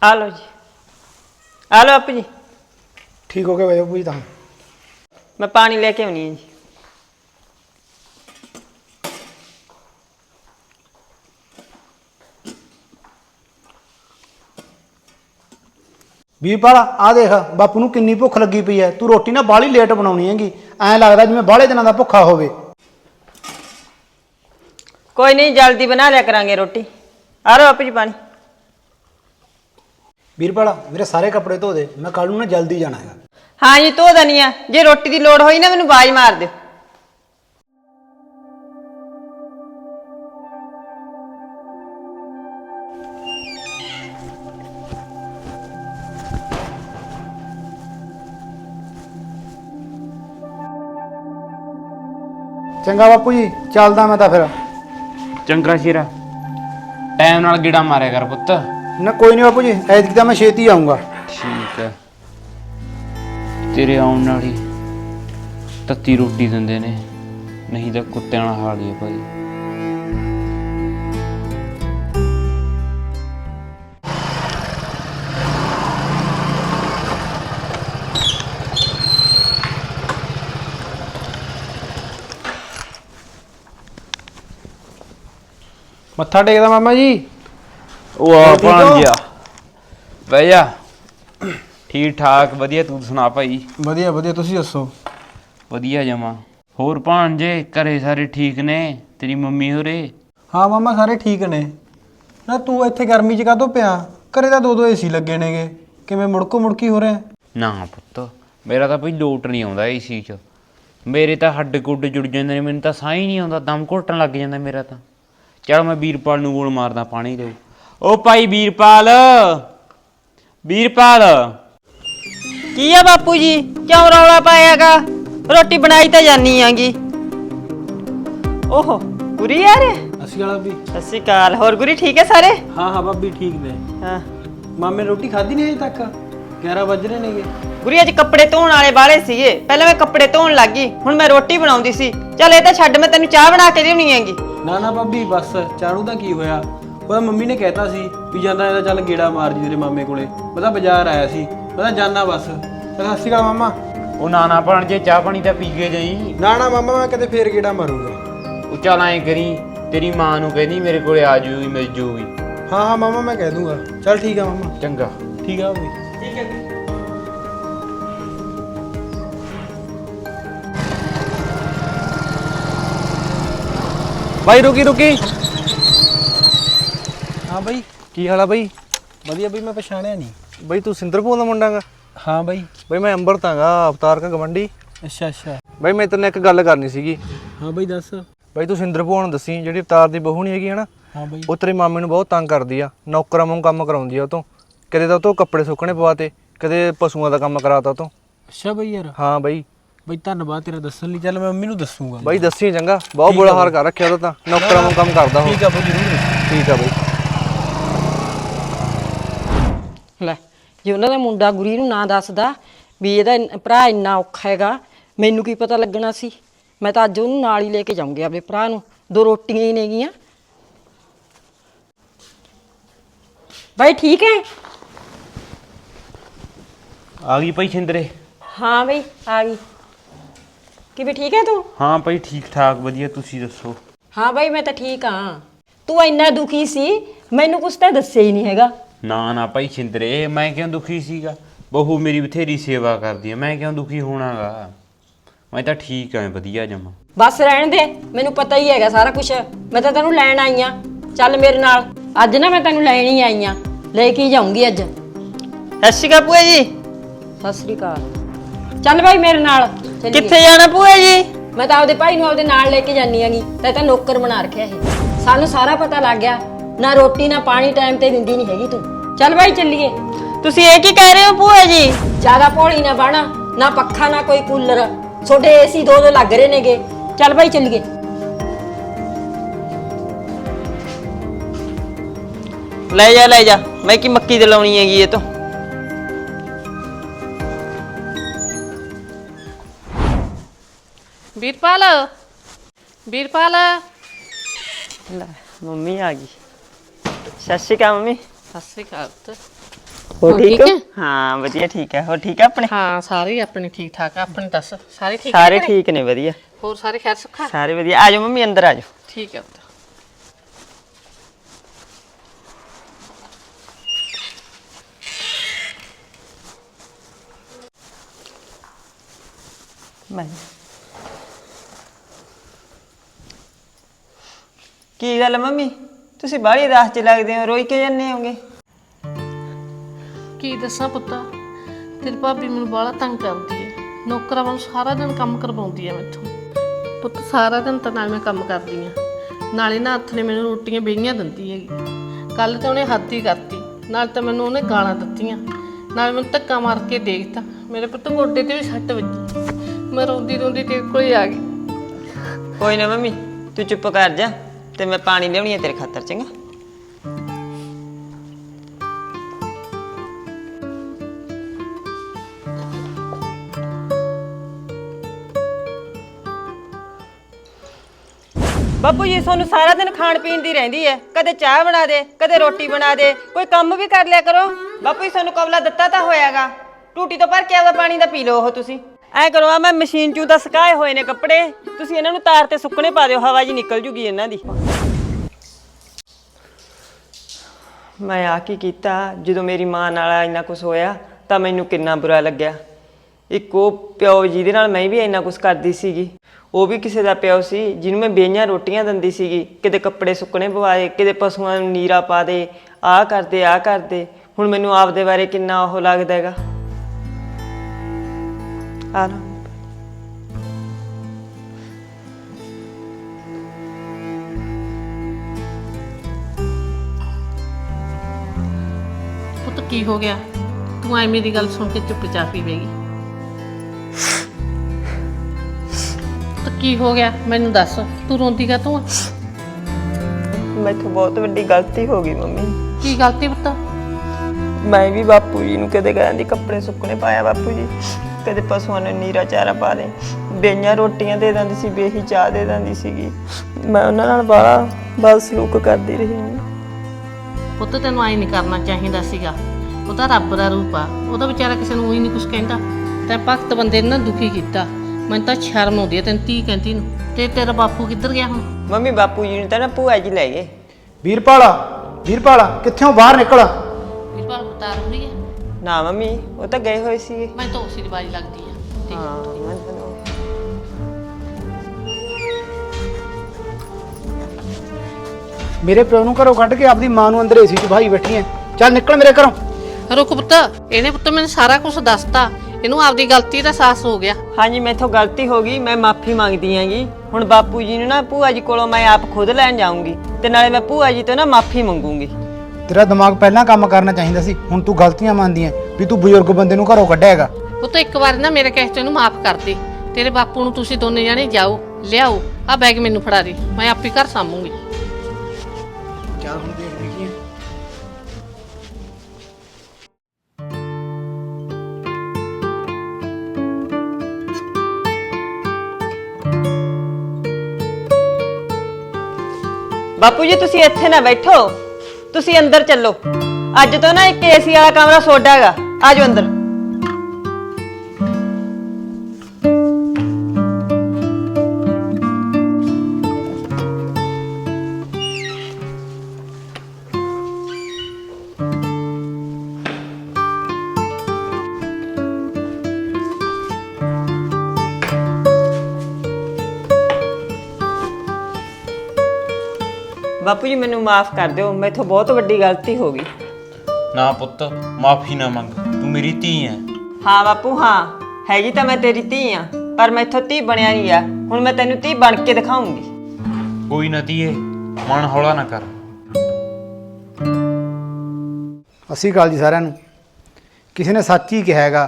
A: ਆ ਲਓ ਜੀ। ਆ ਲਓ ਆਪੂ ਜੀ।
B: ਠੀਕ ਹੋ ਗਿਆ ਬਾਪੂ ਜੀ ਤਾਂ।
A: ਮੈਂ ਪਾਣੀ ਲੈ ਕੇ ਆਉਣੀ ਹੈ ਜੀ।
B: ਵੀਰਪਾਲ ਆ ਦੇਖ ਬਾਪੂ ਨੂੰ ਕਿੰਨੀ ਭੁੱਖ ਲੱਗੀ ਪਈ ਐ। ਤੂੰ ਰੋਟੀ ਨਾ ਬਾਹਲੀ ਲੇਟ ਬਣਾਉਣੀ ਹੈਗੀ। ਐਂ ਲੱਗਦਾ ਜਿਵੇਂ ਬਾਹਲੇ ਦਿਨਾਂ ਦਾ ਭੁੱਖਾ ਹੋਵੇ।
A: ਕੋਈ ਨਹੀਂ ਜਲਦੀ ਬਣਾ ਲਿਆ ਕਰਾਂਗੇ ਰੋਟੀ। ਆ ਲਓ ਆਪੂ ਜੀ ਪਾਣੀ।
B: ਵੀਰਪਾਲ ਮੇਰੇ ਸਾਰੇ ਕੱਪੜੇ ਧੋ ਦੇ ਮੈਂ ਕੱਲ ਨੂੰ ਨਾ ਜਲਦੀ ਜਾਣਾ ਹੈਗਾ।
A: ਹਾਂ ਜੀ ਧੋ ਦਨੀ ਆ। ਜੇ ਰੋਟੀ ਦੀ ਲੋੜ ਹੋਈ ਨਾ ਮੈਨੂੰ ਬਾਜ ਮਾਰ ਦਿਓ।
B: ਚੰਗਾ ਬਾਪੂ ਜੀ ਚੱਲਦਾ ਮੈਂ ਤਾਂ ਫਿਰ।
D: ਚੰਗਾ ਸ਼ੇਰਾ। ਟਾਈਮ ਨਾਲ ਗੇੜਾ ਮਾਰਿਆ ਕਰ ਪੁੱਤ।
B: ਨਾ ਕੋਈ ਨਹੀਂ ਬਾਪੂ ਜੀ ਐਤਕੀ ਤਾਂ ਮੈਂ ਛੇਤੀ ਆਉਂਗਾ
D: ਠੀਕ ਹੈ। ਤੇਰੇ ਆਉਣ ਨਾਲ ਹੀ ਤੱਤੀ ਰੋਟੀ ਦਿੰਦੇ ਨੇ ਨਹੀਂ ਤਾਂ ਕੁੱਤਿਆਂ ਨਾਲ ਹਾਲ ਹੀ ਹੈ ਭਾਈ।
F: ਮੱਥਾ ਟੇਕਦਾ ਮਾਮਾ ਜੀ?
D: ਉਹ ਆ ਭਾਂਜਿਆ ਬਹਿ ਜਾ ਠੀਕ ਠਾਕ ਵਧੀਆ ਤੂੰ ਸੁਣਾ ਭਾਈ?
F: ਵਧੀਆ ਵਧੀਆ ਤੁਸੀਂ ਦੱਸੋ?
D: ਵਧੀਆ ਜਮਾ। ਹੋਰ ਭਾਂਜੇ ਘਰੇ ਸਾਰੇ ਠੀਕ ਨੇ? ਤੇਰੀ ਮੰਮੀ ਹੋਰੇ?
F: ਹਾਂ ਮਾਮਾ ਸਾਰੇ ਠੀਕ ਨੇ। ਨਾ ਤੂੰ ਇੱਥੇ ਗਰਮੀ 'ਚ ਕਾਹਤੋਂ ਪਿਆ? ਘਰੇ ਤਾਂ ਦੋ ਦੋ ਏਸੀ ਲੱਗੇ ਨੇਗੇ। ਕਿਵੇਂ ਮੁੜਕੋ ਮੁੜਕੀ ਹੋ ਰਿਹਾ?
D: ਨਾ ਪੁੱਤ ਮੇਰਾ ਤਾਂ ਭਾਈ ਲੋਟ ਨਹੀਂ ਆਉਂਦਾ ਏਸੀ 'ਚ। ਮੇਰੇ ਤਾਂ ਹੱਡ ਗੁੱਡ ਜੁੜ ਜਾਂਦੇ ਨੇ ਮੈਨੂੰ ਤਾਂ ਸਾਹ ਹੀ ਨਹੀਂ ਆਉਂਦਾ ਦਮ ਘੁੱਟਣ ਲੱਗ ਜਾਂਦਾ ਮੇਰਾ ਤਾਂ। ਚਲ ਮੈਂ ਵੀਰਪਾਲ ਨੂੰ ਗੋਲ ਮਾਰਦਾ ਪਾਣੀ ਦੇ। ਓ ਭਾਈ ਵੀਰਪਾਲ। ਵੀਰਪਾਲ।
A: ਕੀ ਆ ਬਾਪੂ ਜੀ? ਕਿਉਂ ਰੌਲਾ ਪਾਇਆਗਾ? ਰੋਟੀ ਬਣਾਈ ਤਾਂ ਜਾਨੀ ਆਂਗੀ। ਓਹੋ ਗੁਰੀ ਆ ਰੇ
F: ਅਸੀਂ ਵਾਲਾ ਵੀ।
A: ਸਤਿ ਸ਼੍ਰੀ ਅਕਾਲ। ਹੋਰ ਗੁਰੀ ਠੀਕ ਹੈ ਸਾਰੇ?
F: ਹਾਂ ਹਾਂ ਭਾਬੀ ਠੀਕ ਨੇ।
A: ਹਾਂ।
F: ਮਾਮੇ ਨੇ ਰੋਟੀ ਖਾਧੀ ਨਹੀਂ ਅਜੇ ਤੱਕ? 11 ਵੱਜ ਰਹੇ ਨੇਗੇ।
A: ਗੁਰੀ ਅੱਜ ਕੱਪੜੇ ਧੋਣ ਵਾਲੇ ਬਾਲੇ ਸੀਗੇ। ਪਹਿਲਾਂ ਮੈਂ ਕੱਪੜੇ ਧੋਣ ਲੱਗੀ ਹੁਣ ਮੈਂ ਰੋਟੀ ਬਣਾਉਂਦੀ ਸੀ। ਚੱਲ ਇਹ ਤਾਂ ਛੱਡ ਮੈਂ ਤੈਨੂੰ ਚਾਹ ਬਣਾ ਕੇ ਦੇਣੀ ਹੈਗੀ।
F: ਨਾ ਨਾ ਭਾਬੀ ਬਸ। ਚਾਰੂ ਦਾ ਕੀ ਹੋਇਆ? ਉਹਦਾ ਮੰਮੀ ਨੇ ਕਹਿਤਾ ਸੀ ਵੀ ਜਾਂਦਾ ਇਹਦਾ ਚੱਲ ਗੇੜਾ ਮਾਰ ਜੀ ਤੇਰੇ ਮਾਮੇ ਕੋਲੇ। ਮੈਂ ਤਾਂ ਬਾਜ਼ਾਰ ਆਇਆ ਸੀ। ਮੈਂ ਤਾਂ ਜਾਣਾ ਬਸ। ਸਤਿ ਸ਼੍ਰੀ ਅਕਾਲ ਮਾਮਾ।
D: ਉਹ ਨਾ ਨਾ ਭਾਂਜੇ ਚਾਹ ਪਾਣੀ ਤਾਂ ਪੀ ਕੇ ਜਾਈ।
F: ਨਾ ਨਾ ਮਾਮਾ ਮੈਂ ਕਿਤੇ ਫੇਰ ਗੇੜਾ ਮਾਰੂੰਗਾ।
D: ਉਹ ਚੱਲ ਐਂ ਕਰੀ ਤੇਰੀ ਮਾਂ ਨੂੰ ਕਹਿੰਦੀ ਮੇਰੇ ਕੋਲੇ ਆ ਜੂਗੀ ਮਿਲ ਜੂਗੀ।
F: ਹਾਂ ਹਾਂ ਮਾਮਾ ਮੈਂ ਕਹਿ ਦੂੰਗਾ। ਚੱਲ ਠੀਕ ਆ ਮਾਮਾ।
D: ਚੰਗਾ।
F: ਠੀਕ ਆ ਭਾਬੀ
G: ਬਾਈ ਰੁਕੀ ਰੁਕੀ।
F: ਹਾਂ ਬਾਈ।
G: ਕੀ ਹਾਲ ਆ ਬਾਈ?
F: ਵਧੀਆ ਬਈ ਮੈਂ ਪਛਾਣਿਆ ਨਹੀਂ।
G: ਬਾਈ ਤੂੰ ਸਿੰਦਰਪੂਰ ਦਾ ਮੁੰਡਾ ਗਾ।
F: ਹਾਂ ਬਾਈ।
G: ਬਾਈ ਮੈਂ ਅੰਬਰਤ ਆਂਗਾ ਅਵਤਾਰ ਕਾ ਗਵੰਡੀ।
F: ਅੱਛਾ ਅੱਛਾ।
G: ਬਾਈ ਮੈਂ ਤੇਰੇ ਨਾਲ ਇੱਕ ਗੱਲ ਕਰਨੀ ਸੀਗੀ।
F: ਹਾਂ ਬਾਈ ਦੱਸ।
G: ਬਾਈ ਤੂੰ ਸਿੰਦਰਪੂਰ ਨੂੰ ਦੱਸੀ ਜਿਹੜੀ ਅਵਤਾਰ ਦੀ ਬਹੂ ਨਹੀਂ ਹੈਗੀ ਹਨਾ?
F: ਹਾਂ ਬਾਈ।
G: ਉਹ ਤੇਰੀ ਮਾਮੇ ਨੂੰ ਬਹੁਤ ਤੰਗ ਕਰਦੀ ਆ। ਨੌਕਰਾਂ ਵਾਂਗੂ ਕੰਮ ਕਰਾਉਂਦੀ ਆ ਉਹ ਤੋਂ। ਕਦੇ ਤਾਂ ਉਹ ਤੋਂ ਕੱਪੜੇ ਸੁੱਕਣੇ ਪਵਾਤੇ ਕਦੇ ਪਸ਼ੂਆਂ ਦਾ ਕੰਮ ਕਰਾਤਾ ਉਹ ਤੋਂ।
F: ਅੱਛਾ ਬਾਈ ਯਾਰ।
G: ਹਾਂ ਬਾਈ।
F: ਬਾਈ ਧੰਨਵਾਦ ਤੇਰਾ ਦੱਸਣ ਲਈ। ਚੱਲ ਮੈਂ ਮੰਮੀ ਨੂੰ ਦੱਸੂਗਾ।
G: ਬਾਈ ਦੱਸੀ ਚੰਗਾ। ਬਹੁਤ ਬੁਰਾ ਹਾਲ ਕਰ ਰੱਖਿਆ ਉਹਦਾ ਤਾਂ। ਨੌਕਰਾਂ ਵਾਂਗੂ ਕੰਮ ਕਰਦਾ ਉਹ।
F: ਠੀਕ ਆ ਬਾਈ ਜ਼ਰੂਰ।
G: ਠੀਕ ਆ ਬਾਈ।
H: ਲੈ ਜੇ ਉਹਨਾਂ ਦਾ ਮੁੰਡਾ ਗੁਰੀ ਨੂੰ ਨਾ ਦੱਸਦਾ ਵੀ ਇਹਦਾ ਇੰਨ- ਭਰਾ ਇੰਨਾ ਔਖਾ ਹੈਗਾ ਮੈਨੂੰ ਕੀ ਪਤਾ ਲੱਗਣਾ ਸੀ? ਮੈਂ ਤਾਂ ਅੱਜ ਉਹਨੂੰ ਨਾਲ ਹੀ ਲੈ ਕੇ ਜਾਊਂਗੀ ਆਪਣੇ ਭਰਾ ਨੂੰ। ਦੋ ਰੋਟੀਆਂ ਹੀ ਨੇਗੀਆਂ। ਬਾਈ ਠੀਕ ਹੈ?
D: ਆ ਗਈ ਭਾਈ ਛਿੰਦਰੇ।
H: ਹਾਂ ਬਈ ਆ ਗਈ। ਕਿਵੇਂ ਠੀਕ ਹੈ ਤੂੰ?
D: ਹਾਂ ਭਾਈ ਠੀਕ ਠਾਕ ਵਧੀਆ ਤੁਸੀਂ ਦੱਸੋ?
H: ਹਾਂ ਬਾਈ ਮੈਂ ਤਾਂ ਠੀਕ ਹਾਂ। ਤੂੰ ਇੰਨਾ ਦੁਖੀ ਸੀ ਮੈਨੂੰ ਕੁਛ ਤਾਂ ਦੱਸਿਆ ਹੀ ਨਹੀਂ ਹੈਗਾ।
D: ਨਾ ਨਾ ਭਾਈ ਛਿੰਦਰੇ ਮੈਂ ਕਿਉਂ ਦੁਖੀ ਸੀਗਾ? ਬਹੂ ਮੇਰੀ ਬਥੇਰੀ ਸੇਵਾ ਕਰਦੀ ਹੈ ਮੈਂ ਕਿਉਂ ਦੁਖੀ ਹੋਣਾਗਾ? ਮੈਂ ਤਾਂ ਠੀਕ ਆਂ ਵਧੀਆ ਜਮਾ।
H: ਬਸ ਰਹਿਣ ਦੇ ਮੈਨੂੰ ਪਤਾ ਹੀ ਹੈਗਾ ਸਾਰਾ ਕੁਝ ਮੈਂ ਤਾਂ ਤੈਨੂੰ ਲੈਣ ਆਈ ਆ। ਚੱਲ ਮੇਰੇ ਨਾਲ ਅੱਜ ਨਾ ਮੈਂ ਤੈਨੂੰ ਲੈਣ ਹੀ ਆਈ ਆ। ਲੈ ਕੇ ਹੀ ਜਾਊਂਗੀ ਅੱਜ।
A: ਸਤਿ ਸ਼੍ਰੀ ਅਕਾਲ ਭੂਆ ਜੀ।
H: ਸਤਿ ਸ੍ਰੀ ਅਕਾਲ। ਚੱਲ ਬਾਈ ਮੇਰੇ ਨਾਲ ਚੱਲੀਏ।
A: ਕਿੱਥੇ ਜਾਣਾ ਭੂਆ ਜੀ?
H: ਮੈਂ ਤਾਂ ਆਪਦੇ ਭਾਈ ਨੂੰ ਆਪਦੇ ਨਾਲ ਲੈ ਕੇ ਜਾਨੀ ਆਂਗੀ ਤੇ ਤਾਂ ਨੌਕਰ ਬਣਾ ਰੱਖਿਆ ਇਹ। ਸਾਨੂੰ ਸਾਰਾ ਪਤਾ ਲੱਗ ਗਿਆ। ਨਾ ਰੋਟੀ ਨਾ ਪਾਣੀ ਟਾਈਮ ਤੇ ਦਿੰਦੀ ਨਹੀਂ ਹੈਗੀ ਤੂੰ। ਚੱਲ ਬਾਈ ਚੱਲੀਏ।
A: ਤੁਸੀਂ ਇਹ ਕੀ ਕਹਿ ਰਹੇ ਹੋ ਭੂਆ ਜੀ?
H: ਜ਼ਿਆਦਾ ਭੋਲੀ ਨਾ ਬਣ ਨਾ ਪੱਖਾ ਨਾ ਕੋਈ ਕੂਲਰ। ਛੋਟੇ ਏਸੀ ਦੋ ਦੋ ਲੱਗ ਰਹੇ ਨੇਗੇ। ਚੱਲ ਬਾਈ ਚੱਲੀਏ।
A: ਲੈ ਜਾ ਲੈ ਜਾ। ਮੈਂ ਕੀ ਮੱਕੀ ਤੇ ਲਾਉਣੀ ਹੈਗੀ ਇਹ ਤੋਂ?
I: ਵੀਰਪਾਲ ਵੀਰਪਾਲ।
A: ਲੈ ਮੰਮੀ ਆ ਗਈ। ਸਤਿ ਸ਼੍ਰੀ ਅਕਾਲ ਮੰਮੀ।
I: ਸਤਿ ਸ੍ਰੀ ਅਕਾਲ ਪੁੱਤ।
A: ਹੋ
I: ਹੋਰ
A: ਠੀਕ
I: ਠੀਕ
A: ਹੋ?
I: ਹੈ?
A: ਵਧੀਆ ਠੀਕ ਹੈ ਹੋ ਠੀਕ ਹੈ ਆਪਣੇ?
I: ਹਾਂ ਸਾਰੇ ਆਪਣੇ ਠੀਕ ਠਾਕ ਆ, ਆਪਣੇ ਦੱਸ ਸਾਰੇ ਠੀਕ
A: ਸਾਰੇ
I: ਨੇ?
A: ਠੀਕ ਨੇ ਵਧੀਆ।
I: ਹੋਰ ਸਾਰੇ ਖੈਰ ਸੁੱਖਾ?
A: ਸਾਰੇ ਵਧੀਆ। ਆ ਜਾਓ ਮੰਮੀ ਅੰਦਰ ਆ ਜਾਓ।
I: ਠੀਕ ਹੈ ਪੁੱਤ।
A: ਮੈਂ ਕੀ ਗੱਲ ਮੰਮੀ? ਤੁਸੀਂ ਬਾਹਲੀ ਰਾਸ ਚ ਲੱਗਦੇ ਹੋ ਰੋਈ ਕਿਉਂ ਜਾਂਦੇ ਹੋਗੇ?
I: ਕੀ ਦੱਸਾਂ ਪੁੱਤਾ? ਤੇਰੀ ਭਾਬੀ ਮੈਨੂੰ ਬਾਹਲਾ ਤੰਗ ਕਰਦੀ ਹੈ ਨੌਕਰਾਂ ਵਾਂਗ ਸਾਰਾ ਦਿਨ ਕੰਮ ਕਰਵਾਉਂਦੀ ਹੈ ਮੈਥੋਂ। ਪੁੱਤ ਸਾਰਾ ਦਿਨ ਤਾਂ ਨਾਲ ਮੈਂ ਕੰਮ ਕਰਦੀ ਆ। ਨਾਲੇ ਨਾ ਹੱਥ ਨੇ ਮੈਨੂੰ ਰੋਟੀਆਂ ਬੇਈਆਂ ਦਿੰਦੀ ਹੈਗੀ। ਕੱਲ ਤਾਂ ਉਹਨੇ ਹੱਦ ਹੀ ਕਰਤੀ। ਨਾਲ ਤਾਂ ਮੈਨੂੰ ਉਹਨੇ ਗਾਲਾਂ ਦਿੱਤੀਆਂ। ਨਾਲ ਮੈਨੂੰ ਧੱਕਾ ਮਾਰ ਕੇ ਦੇਖਤਾ। ਮੇਰੇ ਪੁੱਤ ਗੋਡੇ ਤੇ ਵੀ ਸੱਟ ਵੱਜੀ। ਮੈਂ ਰੋਂਦੀ ਰੋਂਦੀ ਤੇਰੇ ਕੋਲੇ ਆ ਗਈ।
A: ਕੋਈ ਨਾ ਮੰਮੀ ਤੂੰ ਚੁੱਪ ਕਰ ਜਾ। ਤੇ ਮੈਂ ਪਾਣੀ ਲਿਆਉਣੀ ਹੈ ਤੇਰੇ ਖਾਤਰ, ਚੰਗਾ? ਬਾਪੂ ਜੀ, ਤੁਹਾਨੂੰ ਸਾਰਾ ਦਿਨ ਖਾਣ ਪੀਣ ਦੀ ਰਹਿੰਦੀ ਹੈ ਕਦੇ ਚਾਹ ਬਣਾ ਦੇ, ਕਦੇ ਰੋਟੀ ਬਣਾ ਦੇ, ਕੋਈ ਕੰਮ ਵੀ ਕਰ ਲਿਆ ਕਰੋ। ਬਾਪੂ ਜੀ, ਤੁਹਾਨੂੰ ਕਬਲਾ ਦਿੱਤਾ ਤਾਂ ਹੋਇਆਗਾ। ਟੂਟੀ ਤੋਂ ਭਰ ਕੇ ਆਪਦਾ ਪਾਣੀ ਦਾ ਪੀ ਲਓ ਉਹ ਤੁਸੀਂ। ਐ ਕਰੋ, ਆ ਮੈਂ ਮਸ਼ੀਨ ਚੋਂ ਤਾਂ ਸੁਕਾਏ ਹੋਏ ਨੇ ਕੱਪੜੇ। ਤੁਸੀਂ ਇਹਨਾਂ ਨੂੰ ਤਾਰ ਤੇ ਸੁੱਕਣੇ ਪਾ ਦਿਓ, ਹਵਾ ਜੀ ਨਿਕਲ ਜੂਗੀ ਇਹਨਾਂ ਦੀ। ਮੈਂ ਆ ਕੀ ਕੀਤਾ, ਜਦੋਂ ਮੇਰੀ ਮਾਂ ਨਾਲ ਇੰਨਾ ਕੁਝ ਹੋਇਆ, ਤਾਂ ਮੈਨੂੰ ਕਿੰਨਾ ਬੁਰਾ ਲੱਗਿਆ। ਇੱਕ ਉਹ ਪਿਓ ਜਿਹਦੇ ਨਾਲ ਮੈਂ ਵੀ ਇੰਨਾ ਕੁਝ ਕਰਦੀ ਸੀਗੀ। ਉਹ ਵੀ ਕਿਸੇ ਦਾ ਪਿਓ ਸੀ, ਜਿਹਨੂੰ ਮੈਂ ਬੇਈਆਂ ਰੋਟੀਆਂ ਦਿੰਦੀ ਸੀਗੀ। ਕਿਤੇ ਕੱਪੜੇ ਸੁੱਕਣੇ ਪਵਾਏ, ਕਿਤੇ ਪਸ਼ੂਆਂ ਨੂੰ ਨੀਰਾ ਪਾ ਦੇ, ਆਹ ਕਰਦੇ ਆਹ ਕਰਦੇ। ਹੁਣ ਮੈਨੂੰ ਆਪਦੇ ਬਾਰੇ ਕਿੰਨਾ ਉਹ ਲੱਗਦਾ ਹੈਗਾ। ਲਓ
I: ਪੁੱਤ ਕੀ ਹੋ ਗਿਆ? ਤੂੰ ਐ ਮੇਰੀ ਗੱਲ ਸੁਣ ਕੇ ਚੁੱਪਚਾਪ ਹੀ ਬੈਗੀ ਤਾਂ ਕੀ ਹੋ ਗਿਆ? ਮੈਨੂੰ ਦੱਸ ਤੂੰ ਰੋਂਦੀ ਕਾ ਤੂੰ
A: ਮੈਥੋਂ ਬਹੁਤ ਵੱਡੀ ਗਲਤੀ ਹੋ ਗਈ ਮੰਮੀ।
I: ਕੀ ਗਲਤੀ ਪੁੱਤ?
A: ਮੈਂ ਵੀ ਬਾਪੂ ਜੀ ਨੂੰ ਕਦੇ ਕਹਿੰਦੀ ਕੱਪੜੇ ਸੁੱਕਣੇ ਪਾਇਆ ਬਾਪੂ ਜੀ। ਕਦੇ ਪਸ਼ੂਆਂ ਨੂੰ ਨੀਰਾ ਚਾਰਾ ਪਾ ਦੇ ਬੇਈਆਂ ਰੋਟੀਆਂ ਦੇ ਦਿੰਦੀ ਸੀ ਬੇਹੀ ਚਾਹ ਦੇ ਦਿੰਦੀ ਸੀਗੀ। ਮੈਂ ਉਹਨਾਂ ਨਾਲ ਬਾਲਾ ਬਦ ਸਲੂਕ ਕਰਦੀ ਰਹੀ ਹਾਂ।
I: ਪੁੱਤ ਤੈਨੂੰ ਐ ਨਹੀਂ ਕਰਨਾ ਚਾਹੀਦਾ ਸੀਗਾ। ਉਹ ਤਾਂ ਰੱਬ ਦਾ ਰੂਪ ਆ। ਉਹ ਤਾਂ ਵਿਚਾਰਾ ਕਿਸੇ ਨੂੰ ਹੀ ਨਹੀਂ ਕੁਝ ਕਹਿੰਦਾ। ਤੇ ਭਗਤ ਬੰਦੇ ਨੇ ਨਾ ਦੁਖੀ ਕੀਤਾ। ਮੈਨੂੰ ਤਾਂ ਸ਼ਰਮ ਆਉਂਦੀ ਹੈ ਤੈਨੂੰ ਤੀ ਕਹਿੰਦੀ ਨੂੰ। ਤੇ ਤੇਰਾ ਬਾਪੂ ਕਿੱਧਰ ਗਿਆ ਹੁਣ?
A: ਮੰਮੀ ਬਾਪੂ ਜੀ ਨੂੰ ਤਾਂ ਨਾ ਭੂਆ ਜੀ ਲੈ ਗਏ।
B: ਵੀਰਪਾਲ ਵੀਰਪਾਲ ਕਿੱਥੋਂ ਬਾਹਰ ਨਿਕਲ
I: ਵੀਰਪਾਲ ਉਤਾਰ ਹੋਈ
A: ਨਾ ਮੰਮੀ ਉਹ ਤਾਂ ਗਏ ਹੋਏ ਸੀਗੇ।
I: ਮੈਂ ਤਾਂ ਉਸੇ ਦੀ ਬਾਜੀ ਲੱਗਦੀ ਆ।
A: ਹਾਂ ਮੈਂ ਤਾਂ-
B: ਮੇਰੇ ਪਿਓ ਨੂੰ ਘਰੋਂ ਕੱਢ ਕੇ ਆਪਦੀ ਮਾਂ ਨੂੰ ਅੰਦਰ ਏਸੀ 'ਚ ਭਾਈ ਬੈਠੀ ਐ। ਚੱਲ ਨਿਕਲ ਮੇਰੇ ਘਰੋਂ।
I: ਰੁਕ ਪੁੱਤ ਇਹਨੇ ਪੁੱਤ ਮੈਨੂੰ ਸਾਰਾ ਕੁਝ ਦੱਸਤਾ। ਇਹਨੂੰ ਆਪਦੀ ਗਲਤੀ ਦਾ ਅਹਿਸਾਸ ਹੋ ਗਿਆ।
A: ਹਾਂਜੀ ਮੈਥੋਂ ਗਲਤੀ ਹੋ ਗਈ ਮੈਂ ਮਾਫੀ ਮੰਗਦੀ ਆਂਗੀ। ਹੁਣ ਬਾਪੂ ਜੀ ਨੂੰ ਨਾ ਭੂਆ ਜੀ ਕੋਲੋਂ ਮੈਂ ਆਪ ਖੁਦ ਲੈਣ ਜਾਊਂਗੀ ਤੇ ਨਾਲੇ ਮੈਂ ਭੂਆ ਜੀ ਤੋਂ ਨਾ ਮਾਫੀ ਮੰਗੂੰਗੀ।
B: ਤੇਰਾ ਦਿਮਾਗ ਪਹਿਲਾਂ ਕੰਮ ਕਰਨਾ ਚਾਹੀਦਾ ਸੀ ਹੁਣ ਤੂੰ ਗਲਤੀਆਂ ਮੰਨਦੀ ਐ ਵੀ ਤੂੰ ਬਜ਼ੁਰਗ ਬੰਦੇ ਨੂੰ ਘਰੋਂ ਕੱਢਿਆ ਹੈਗਾ।
I: ਪੁੱਤ ਇੱਕ ਵਾਰ ਨਾ ਮੇਰੇ ਕਹੇ ਇਹਨੂੰ ਮਾਫ ਕਰ ਦੇ। ਤੇਰੇ ਬਾਪੂ ਨੂੰ ਤੁਸੀਂ ਦੋਨੇ ਜਾਣੇ ਜਾਓ ਲਿਆਓ ਆ ਬੈਗ ਮੈਨੂੰ ਫੜਾ ਦੇ ਮੈਂ ਆਪੇ ਘਰ ਸਾਂਭੂਗੀ।
B: ਚੱਲ ਹੁਣ
A: ਬਾਪੂ ਜੀ ਤੁਸੀਂ ਇੱਥੇ ਨਾ ਬੈਠੋ। ਤੁਸੀਂ ਅੰਦਰ ਚੱਲੋ। ਅੱਜ ਤੋਂ ਨਾ ਇੱਕ ਏਸੀ ਵਾਲਾ ਕਮਰਾ ਸੋਡਾ ਹੈਗਾ। ਆਜੋ ਅੰਦਰ। ਬਾਪੂ ਜੀ ਮੈਨੂੰ ਮਾਫ ਕਰ ਦਿਓ ਮੈਥੋਂ ਬਹੁਤ ਵੱਡੀ ਗਲਤੀ ਹੋ ਗਈ।
D: ਨਾ ਪੁੱਤ ਮਾਫੀ ਨਾ ਮੰਗ ਤੂੰ ਮੇਰੀ ਧੀ ਐ।
A: ਹਾਂ ਬਾਪੂ ਹਾਂ ਹੈਗੀ ਤਾਂ ਮੈਂ ਤੇਰੀ ਧੀ ਆ ਪਰ ਮੈਥੋਂ ਧੀ ਬਣਿਆ ਨਹੀਂ ਆ ਹੁਣ ਮੈਂ ਤੈਨੂੰ ਧੀ ਬਣ ਕੇ ਦਿਖਾਉਂਗੀ।
D: ਕੋਈ ਨਾ ਧੀਏ ਮਨ ਹੌਲਾ ਨਾ ਕਰ।
B: ਅਸੀਂ ਗੱਲ ਜੀ ਸਾਰਿਆਂ ਨੂੰ। ਕਿਸੇ ਨੇ ਸੱਚ ਹੀ ਕਿਹਾ ਹੈਗਾ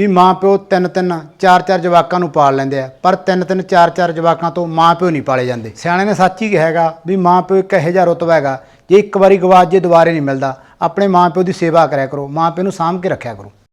B: ਵੀ ਮਾਂ ਪਿਓ ਤਿੰਨ ਤਿੰਨ, ਚਾਰ ਚਾਰ ਜਵਾਕਾਂ ਨੂੰ ਪਾਲ ਲੈਂਦੇ ਆ, ਪਰ ਤਿੰਨ ਤਿੰਨ, ਚਾਰ ਚਾਰ ਜਵਾਕਾਂ ਤੋਂ ਮਾਂ ਪਿਓ ਨਹੀਂ ਪਾਲੇ ਜਾਂਦੇ। ਸਿਆਣੇ ਨੇ ਸੱਚ ਹੀ ਕਿਹਾ ਹੈਗਾ ਵੀ ਮਾਂ ਪਿਓ ਇੱਕ ਇਹੋ ਜਿਹਾ ਰੁਤਬਾ ਹੈਗਾ, ਜੇ ਇੱਕ ਵਾਰੀ ਗਵਾਚ ਜੇ ਦੁਬਾਰੇ ਨਹੀਂ ਮਿਲਦਾ, ਆਪਣੇ ਮਾਂ ਪਿਓ ਦੀ ਸੇਵਾ ਕਰਿਆ ਕਰੋ, ਮਾਂ ਪਿਓ ਨੂੰ ਸਾਂਭ ਕੇ ਰੱਖਿਆ ਕਰੋ।